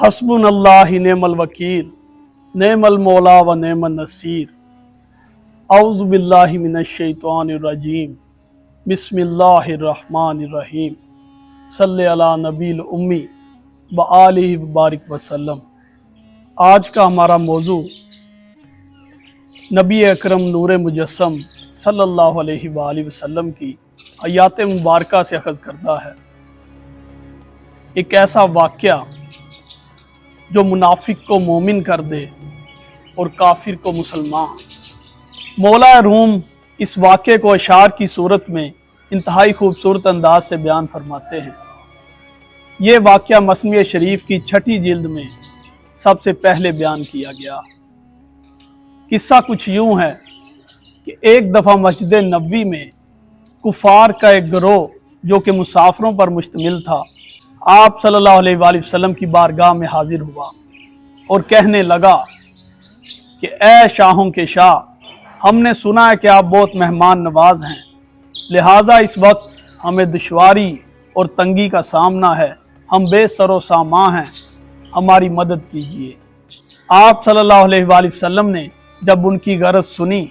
حسب اللہ نعم الوکیل، نعم المولا و نعم النصیر۔ اعوذ باللہ من الشیطان الرجیم۔ بسم اللہ الرحمن الرحیم۔ صلی علی نبی الامی و آلہ وبارک وسلم۔ آج کا ہمارا موضوع نبی اکرم نور مجسم صلی اللہ علیہ وآلہ وسلم کی حیات مبارکہ سے اخذ کردہ ہے۔ ایک ایسا واقعہ جو منافق کو مومن کر دے اور کافر کو مسلمان۔ مولا روم اس واقعے کو اشعار کی صورت میں انتہائی خوبصورت انداز سے بیان فرماتے ہیں۔ یہ واقعہ مسمی شریف کی چھٹی جلد میں سب سے پہلے بیان کیا گیا۔ قصہ کچھ یوں ہے کہ ایک دفعہ مسجد نبوی میں کفار کا ایک گروہ جو کہ مسافروں پر مشتمل تھا آپ صلی اللہ علیہ وآلہ وسلم کی بارگاہ میں حاضر ہوا اور کہنے لگا کہ اے شاہوں کے شاہ، ہم نے سنا ہے کہ آپ بہت مہمان نواز ہیں، لہٰذا اس وقت ہمیں دشواری اور تنگی کا سامنا ہے، ہم بے سر و ساماں ہیں، ہماری مدد کیجیے آپ صلی اللہ علیہ وآلہ وسلم نے جب ان کی غرض سنی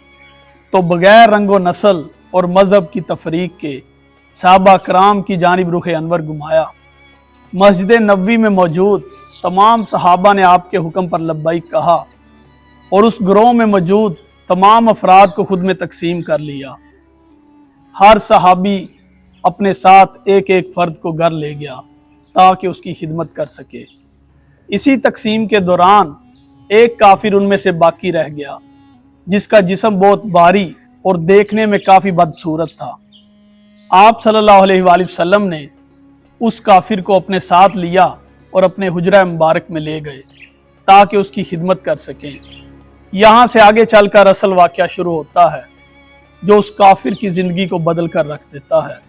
تو بغیر رنگ و نسل اور مذہب کی تفریق کے صحابہ کرام کی جانب رخ انور گھمایا۔ مسجد نبوی میں موجود تمام صحابہ نے آپ کے حکم پر لبیک کہا اور اس گروہ میں موجود تمام افراد کو خود میں تقسیم کر لیا۔ ہر صحابی اپنے ساتھ ایک ایک فرد کو گھر لے گیا تاکہ اس کی خدمت کر سکے۔ اسی تقسیم کے دوران ایک کافر ان میں سے باقی رہ گیا، جس کا جسم بہت باری اور دیکھنے میں کافی بدصورت تھا۔ آپ صلی اللہ علیہ وآلہ وسلم نے اس کافر کو اپنے ساتھ لیا اور اپنے حجرہ مبارک میں لے گئے تاکہ اس کی خدمت کر سکیں۔ یہاں سے آگے چل کر اصل واقعہ شروع ہوتا ہے، جو اس کافر کی زندگی کو بدل کر رکھ دیتا ہے۔